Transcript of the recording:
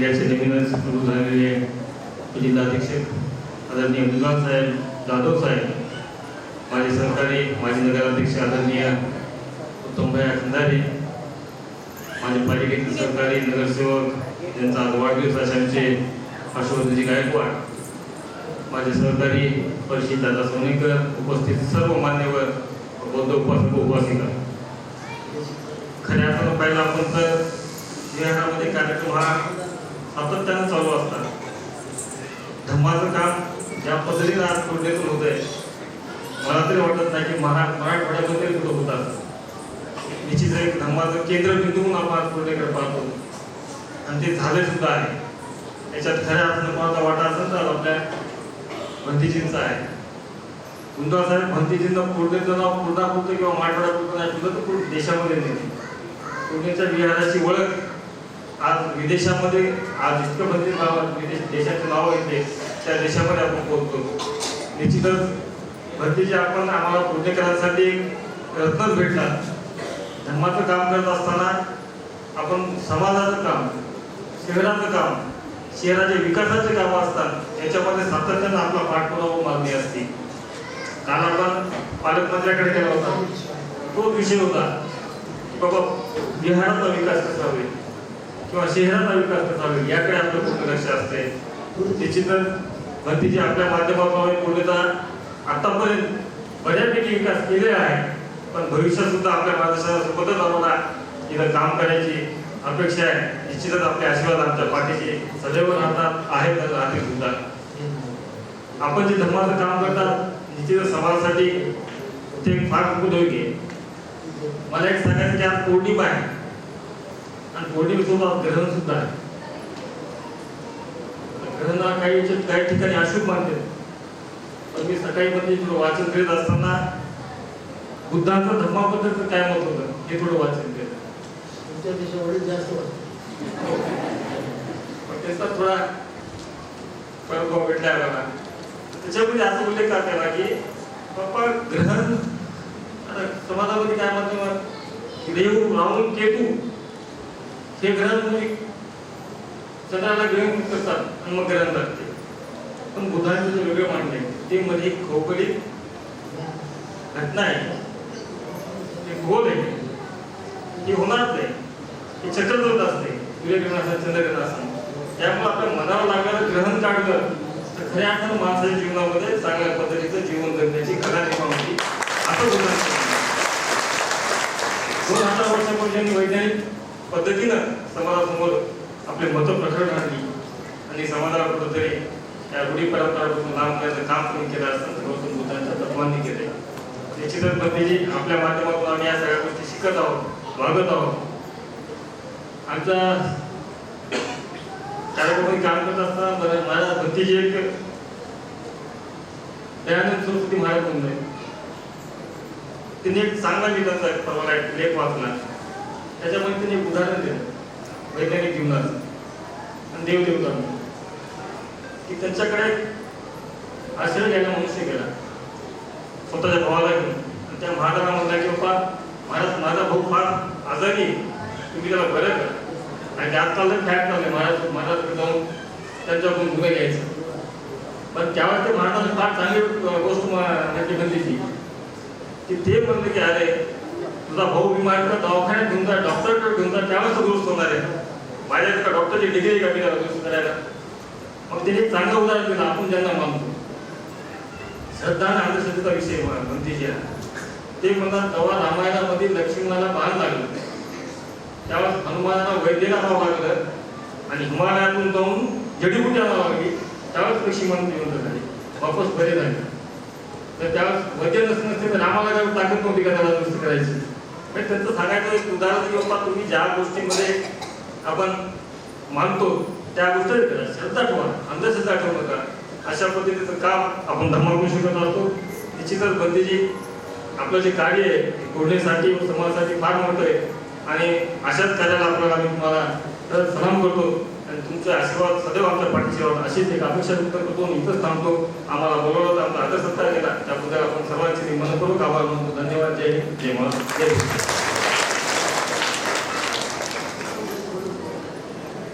जिल्ह्याचे नवीनच सुरू झालेले जिल्हाध्यक्ष आदरणीय मुलगान साहेब जाधव साहेब माझे सहकारी माजी नगराध्यक्ष आदरणीय उत्तमभाई खंदारे माझे पालिकेचे सहकारी नगरसेवक यांचा आज वाढदिवस अशांचे हर्षवर्धनजी गायकवाड माझे सहकारी परिषद दादा सोनेकर उपस्थित सर्व मान्यवर बौद्ध उपासक उपासिका खऱ्या अर्थानं पाहिलं आपण तर विहारामध्ये कार्यक्रम हा सातत्यानं चालू असतात धम्माचं काम ज्या पद्धतीनं आज पूर्णेतून होत आहे मला तरी वाटत नाही की महा मराठवाड्यामध्ये कुठं होतात निश्चित एक धर्माचं केंद्रबिंदू म्हणून आपण आज पूर्णेकडे पाहतो आणि ते झाले सुद्धा आहे. याच्यात खऱ्या अर्थानं कोणाचा वाटा असेल तर आपल्या भंतीजींचा आहे. गुंडा साहेब भंतीजींना पूर्णेचं नाव पूर्णापुरतं किंवा मराठवाड्यापुरतं नाही ठेवलं तर देशामध्ये नेते पूर्णेच्या विहाराची ओळख विदेशामध्ये आज इतकं भंती नाव विदेश देशाचे नाव येते त्या देशामध्ये आपण पोहोचतो निश्चितच भरतीचे आपण आम्हाला पूर्णेकरांसाठी एक रत्नच भेटला. धर्माचं काम करत असताना आपण समाजाचं काम शहराचं काम शहराचे विकासाचे कामं असतात याच्यामध्ये सातत्यानं आपला पाठपुरावा मागणी असते. काल आपण पालकमंत्र्याकडे गेला होता. तोच विषय होता बाबा बिहाराचा विकास कसा होईल? किंवा शहराचा विकास कसा होईल याकडे आपलं पूर्ण लक्ष असते निश्चितच भरतीचे आपल्या माध्यमातून पूर्णतः आतापर्यंत बऱ्यापैकी विकास केलेला आहे. पण भविष्यात सुद्धा आपल्या महाराष्ट्रासोबतच आम्हाला इथं काम करायची अपेक्षा आहे. निश्चितच आपले आशीर्वाद आमच्या पाठीचे सदैव राहतात आहेत आणि राहतील सुद्धा आपण जे धर्माचं काम करतात निश्चितच समाजासाठी ते फार उपयोगी मला एक सांगायचं की आज पौर्णिमा आहे. आणि पौर्णिमेसोबत ग्रहण सुद्धा आहे ग्रहण काही काही ठिकाणी अशुभ मानते. पण मी सकाळी मध्ये थोडं वाचन करीत असताना बुद्धांचं धर्माबद्दलचं काय मत होतं? हे थोडं वाचन केलं तुमच्या देशावरील जास्त. पण त्याचा थोडा पराभव भेटला मला. त्याच्यामध्ये असं उल्लेख का केला की बाप्पा ग्रहण समाजामध्ये काय म्हणतो? देव राहून केतू हे ग्रहण म्हणजे चंद्राला ग्रहण करतात आणि मग ग्रहण लागते पण बुद्धांचं जे वेगळं मांडले ते मध्ये एक घटना आहे. ते गोल आहे. ते होणारच आहे. हे चक्रवृत्त असते सूर्यग्रहण असेल चंद्रग्रहण असेल त्यामुळे आपल्या मनावर लागणारं ग्रहण काढलं तर खऱ्या अर्थानं माणसाच्या जीवनामध्ये चांगल्या पद्धतीचं जीवन जगण्याची कला निर्माण होती असं होणार दोन हजार वर्षापूर्वी वैज्ञानिक पद्धतीनं समाजासमोर आपले मतं प्रकट आणली. आणि समाजाला कुठंतरी या रूढी परंपरापासून लांब करण्याचं काम तुम्ही केलं असतं गौतम बुद्धांच्या तत्वांनी केले निश्चितच भंतीजी आपल्या माध्यमातून आम्ही या सगळ्या गोष्टी शिकत आहोत वागत आहोत. आमचा कार्यक्रमामध्ये काम करत असताना बरं माझ्या भक्तीजी एक दयानंद सरस्वती महाराज म्हणून त्यांनी एक चांगला लिहिला एक परवाला एक लेख वाचला. त्याच्यामध्ये त्यांनी एक उदाहरण दिलं. वैज्ञानिक जीवनाचं. आणि देवदेवतांना की त्यांच्याकडे आश्रय घ्यायला मनुष्य गेला. स्वतःच्या भावाला घेऊन. आणि त्या महाराजांना म्हणला की बाबा महाराज माझा भाऊ फार आजारी आहे. तुम्ही त्याला बरं करा. आणि त्यात चाललं फॅट चाललंय महाराज महाराजकडे जाऊन त्यांच्याकडून गुन्हे घ्यायचं. पण त्यावेळेस ते महाराजांनी फार चांगली गोष्ट म्हणजे म्हणली की ते म्हणले की अरे तुझा भाऊ बिमार तर दवाखान्यात घेऊन जा डॉक्टरकडे घेऊन जा त्यावेळेस दुरुस्त होणार आहे. माझ्या का डॉक्टरची डिग्री का मी दुरुस्त करायला? मग त्याने चांगलं उदाहरण दिलं आपण ज्यांना मानतो. श्रद्धा आणि अंधश्रद्धेचा विषय म्हणतीची ते म्हणतात तेव्हा रामायणामध्ये लक्ष्मणाला बाण लागलं. त्यावेळेस हनुमानाला वैद्यला आणावं लागलं आणि हिमालयातून जाऊन जडीबुटी आणावं लागली. त्यावेळेस लक्ष्मण जिवंत झाले वापस बरे झाले. तर त्यावेळेस वैद्य नसते नसते तर रामाला ताकद नव्हती का त्याला दुरुस्त करायची? म्हणजे त्यांचं सांगायचं एक उदाहरण की बाबा तुम्ही ज्या गोष्टीमध्ये आपण मानतो त्या गोष्टी करा. श्रद्धा ठेवा अंधश्रद्धा ठेवू नका. अशा पद्धतीचं काम आपण धमावू शकत असतो निश्चितच बंदीजी आपलं जे कार्य आहे ते कोणीसाठी व समाजासाठी फार मोठं आहे. आणि अशाच कार्याला आपल्याला आम्ही तुम्हाला तर सलाम करतो. आणि तुमचे आशीर्वाद सदैव आमच्या पाठीशी अशीच एक अपेक्षा व्यक्त करतो इथंच थांबतो. आम्हाला बोलवलं आमचा आदर सत्कार केला त्याबद्दल आपण सर्वांचे मनपूर्वक आभार मानतो. धन्यवाद. जय हिंद. जय महाराज जय